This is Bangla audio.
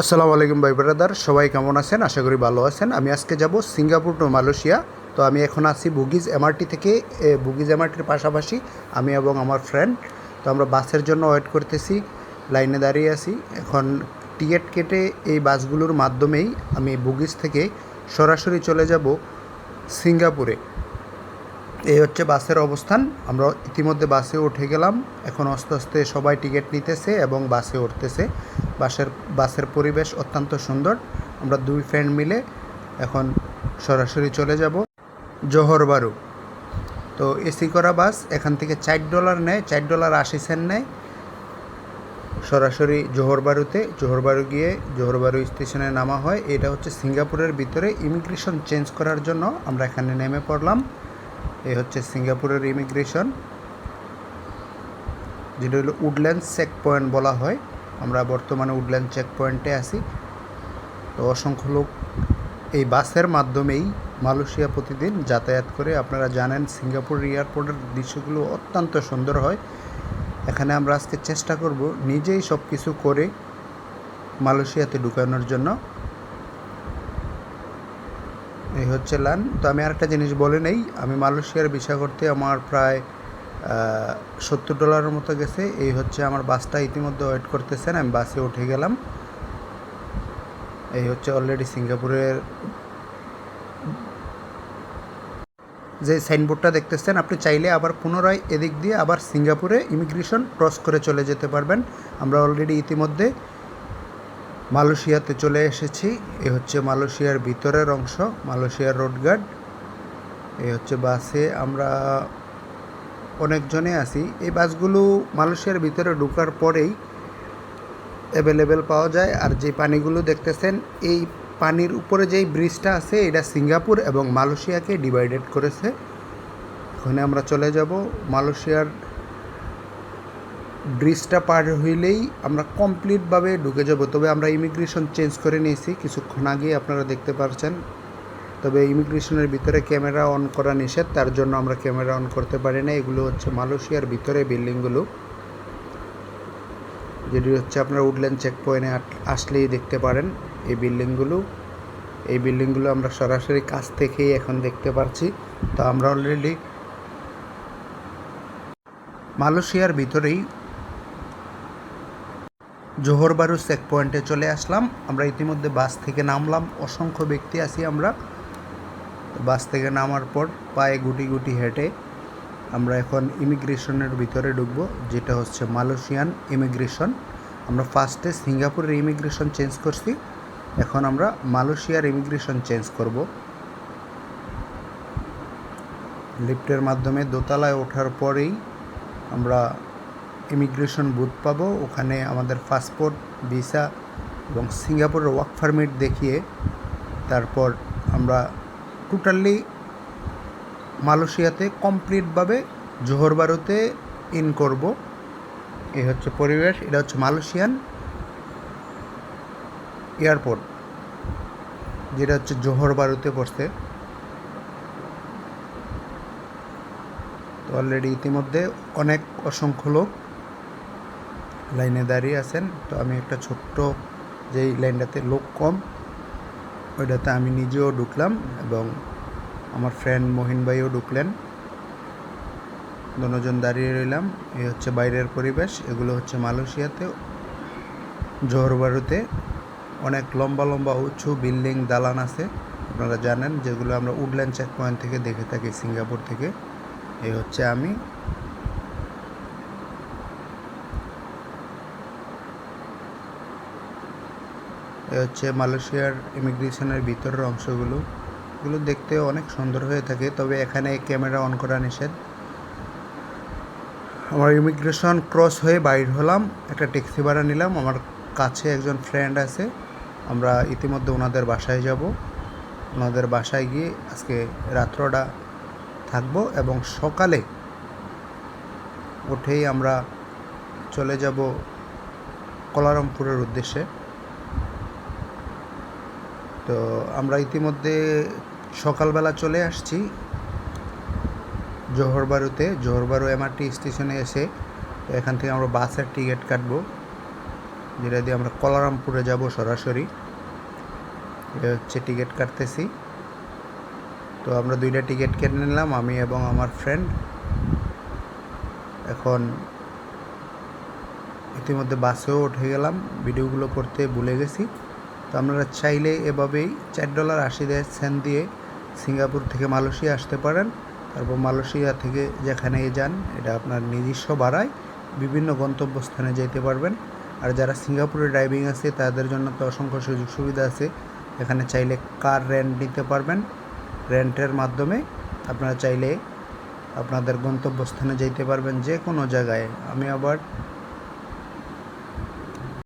আসসালামু আলাইকুম ভাই ব্রাদার, সবাই কেমন আছেন? আশা করি ভালো আছেন। আমি আজকে যাব সিঙ্গাপুর টু মালয়েশিয়া। তো আমি এখন আছি বুগিজ এমআরটি থেকে। বুগিজ এমআরটির পাশাপাশি আমি এবং আমার ফ্রেন্ড তো আমরা বাসের জন্য ওয়েট করতেছি। লাইনে দাঁড়িয়ে আছি। এখন টিকিট কেটে এই বাসগুলোর মাধ্যমেই আমি বুগিজ থেকে সরাসরি চলে যাব সিঙ্গাপুরে। এই হচ্ছে বাসের অবস্থান। আমরা ইতিমধ্যে বাসে উঠে গেলাম। এখন আস্তে আস্তে সবাই টিকিট নিতেছে এবং বাসে উঠতেছে। বাসের বাসের পরিবেশ অত্যন্ত সুন্দর। আমরা দুই ফ্রেন্ড মিলে এখন সরাসরি চলে যাব জোহরবারু তো এসি করা বাস, এখান থেকে চার ডলার নেয়, চার ডলার আশি সেন্ট নেয়। সরাসরি জোহরবারুতে জোহরবারু গিয়ে জোহরবারু স্টেশনে নামা হয়। এটা হচ্ছে সিঙ্গাপুরের ভিতরে ইমিগ্রেশন চেঞ্জ করার জন্য আমরা এখানে নেমে পড়লাম। এই হচ্ছে সিঙ্গাপুরের ইমিগ্রেশন, যেটা হলো উডল্যান্ড চেক পয়েন্ট বলা হয়। আমরা বর্তমানে উডল্যান্ড চেক পয়েন্টে আছি। তো অসংখ্য লোক এই বাসের মাধ্যমেই মালয়েশিয়া প্রতিদিন যাতায়াত করে। আপনারা জানেন, সিঙ্গাপুর এয়ারপোর্টের দৃশ্যগুলো অত্যন্ত সুন্দর হয়। এখানে আমরা আজকে চেষ্টা করব নিজেই সব কিছু করে মালয়েশিয়াতে ঢুকানোর জন্য। এই হচ্ছে লান। তো আমি আরেকটা জিনিস বলে নেই, আমি মালয়েশিয়ার ভিসা করতে আমার প্রায় সত্তর ডলারের মতো গেছে। এই হচ্ছে আমার বাসটা ইতিমধ্যে ওয়েট করতেছেন, আমি বাসে উঠে গেলাম। এই হচ্ছে অলরেডি সিঙ্গাপুরের যে সাইনবোর্ডটা দেখতেছেন, আপনি চাইলে আবার পুনরায় এদিক দিয়ে আবার সিঙ্গাপুরে ইমিগ্রেশন ক্রস করে চলে যেতে পারবেন। আমরা অলরেডি ইতিমধ্যে মালয়েশিয়াতে চলে এসেছি। এ হচ্ছে মালয়েশিয়ার ভিতরের অংশ, মালয়েশিয়ার রোড গার্ড। এই হচ্ছে বাসে আমরা অনেকজনে আছি। এই বাসগুলো মালয়েশিয়ার ভিতরে ঢোকার পরেই অ্যাভেলেবেল পাওয়া যায়। আর যে পানিগুলো দেখতেছেন, এই পানির উপরে যেই ব্রিজটা আছে, এটা সিঙ্গাপুর এবং মালয়েশিয়াকে ডিভাইডেড করেছে। ওখানে আমরা চলে যাব। মালয়েশিয়ার ব্রিজটা পার হইলেই আমরা কমপ্লিটভাবে ঢুকে যাব। তবে আমরা ইমিগ্রেশন চেঞ্জ করে নিয়েছি, কিছুক্ষণ আগে আপনারা দেখতে পারছেন। তবে ইমিগ্রেশনের ভিতরে ক্যামেরা অন করা নিষেধ, তার জন্য আমরা ক্যামেরা অন করতে পারি না। এগুলো হচ্ছে মালয়েশিয়ার ভিতরে বিল্ডিংগুলো। যেটি হচ্ছে আপনারা উডল্যান্ড চেক পয়েন্টে আসলেই দেখতে পারেন এই বিল্ডিংগুলো। এই বিল্ডিংগুলো আমরা সরাসরি কাছ থেকেই এখন দেখতে পারছি। তো আমরা অলরেডি মালয়েশিয়ার ভিতরেই জোহরবারু চেক পয়েন্টে চলে আসলাম। আমরা ইতিমধ্যে বাস থেকে নামলাম। অসংখ্য ব্যক্তি আছি আমরা। বাস থেকে নামার পর পায়ে গুটি গুটি হেঁটে আমরা এখন ইমিগ্রেশনের ভিতরে ঢুকবো, যেটা হচ্ছে মালয়েশিয়ান ইমিগ্রেশন। আমরা ফার্স্টে সিঙ্গাপুরের ইমিগ্রেশন চেঞ্জ করছি। এখন আমরা মালয়েশিয়ার ইমিগ্রেশন চেঞ্জ করব। লিফটের মাধ্যমে দোতলায় ওঠার পরেই আমরা ইমিগ্রেশন বুথ পাবো। ওখানে আমাদের পাসপোর্ট, ভিসা এবং সিঙ্গাপুরের ওয়ার্ক পারমিট দেখিয়ে তারপর আমরা টোটালি মালয়েশিয়াতে কমপ্লিটভাবে জোহর জোহরবারুতে ইন করব। এই হচ্ছে পরিবেশ, এটা হচ্ছে মালয়েশিয়ান এয়ারপোর্ট যেটা হচ্ছে জোহরবারুতে পড়ছে। তো অলরেডি ইতিমধ্যে অনেক অসংখ্য লোক লাইনে দাঁড়িয়ে আছেন, তো আমি একটা ছোট্ট যেই লাইনটাতে লোক কম, ওইটাতে আমি নিজেও ঢুকলাম এবং আমার ফ্রেন্ড মহিন ভাইও ঢুকলেন। দুজন দাঁড়িয়ে রইলাম, এই হচ্ছে বাইরের পরিবেশ, এগুলো হচ্ছে মালয়েশিয়াতে জোহরবারুতে অনেক লম্বা লম্বা উঁচু বিল্ডিং, দালান আছে, আপনারা জানেন, যেগুলো আমরা উডল্যান্ড চেক পয়েন্ট থেকে দেখে থাকি, সিঙ্গাপুর থেকে, এই হচ্ছে আমি। এ হচ্ছে মালয়েশিয়ার ইমিগ্রেশনের ভিতরের অংশগুলো। এগুলো দেখতে অনেক সুন্দর হয়ে থাকে, তবে এখানে ক্যামেরা অন করা নিষেধ। আমার ইমিগ্রেশন ক্রস হয়ে বাইর হলাম, একটা ট্যাক্সি ভাড়া নিলাম। আমার কাছে একজন ফ্রেন্ড আছে, আমরা ইতিমধ্যে ওনাদের বাসায় যাব। ওনাদের বাসায় গিয়ে আজকে রাত্রটা থাকব এবং সকালে উঠেই আমরা চলে যাব কলারামপুরের উদ্দেশ্যে। তো আমরা ইতিমধ্যে সকালবেলা চলে আসছি জোহরবারুতে জোহরবারু এমআরটি স্টেশনে এসে এখান থেকে আমরা বাসের টিকিট কাটব, যেটা দিয়ে আমরা কলারামপুরে যাব সরাসরি। এটা হচ্ছে টিকিট কাটতেছি। তো আমরা দুইটা টিকিট কেটে নিলাম, আমি এবং আমার ফ্রেন্ড এখন ইতিমধ্যে বাসেও উঠে গেলাম ভিডিওগুলো করতে ভুলে গেছি। তো আপনারা চাইলে এভাবেই চার ডলার আশি দেয় সেন্ট দিয়ে সিঙ্গাপুর থেকে মালয়েশিয়া আসতে পারেন। তারপর মালয়েশিয়া থেকে যেখানে যান, এটা আপনার নিজস্ব ভাড়ায় বিভিন্ন গন্তব্যস্থানে যেতে পারবেন। আর যারা সিঙ্গাপুরে ড্রাইভিং আছে, তাদের জন্য তো অসংখ্য সুযোগ সুবিধা আছে। এখানে চাইলে কার রেন্ট নিতে পারবেন। রেন্টের মাধ্যমে আপনারা চাইলে আপনাদের গন্তব্যস্থানে যেতে পারবেন যে কোনো জায়গায়। আমি আবার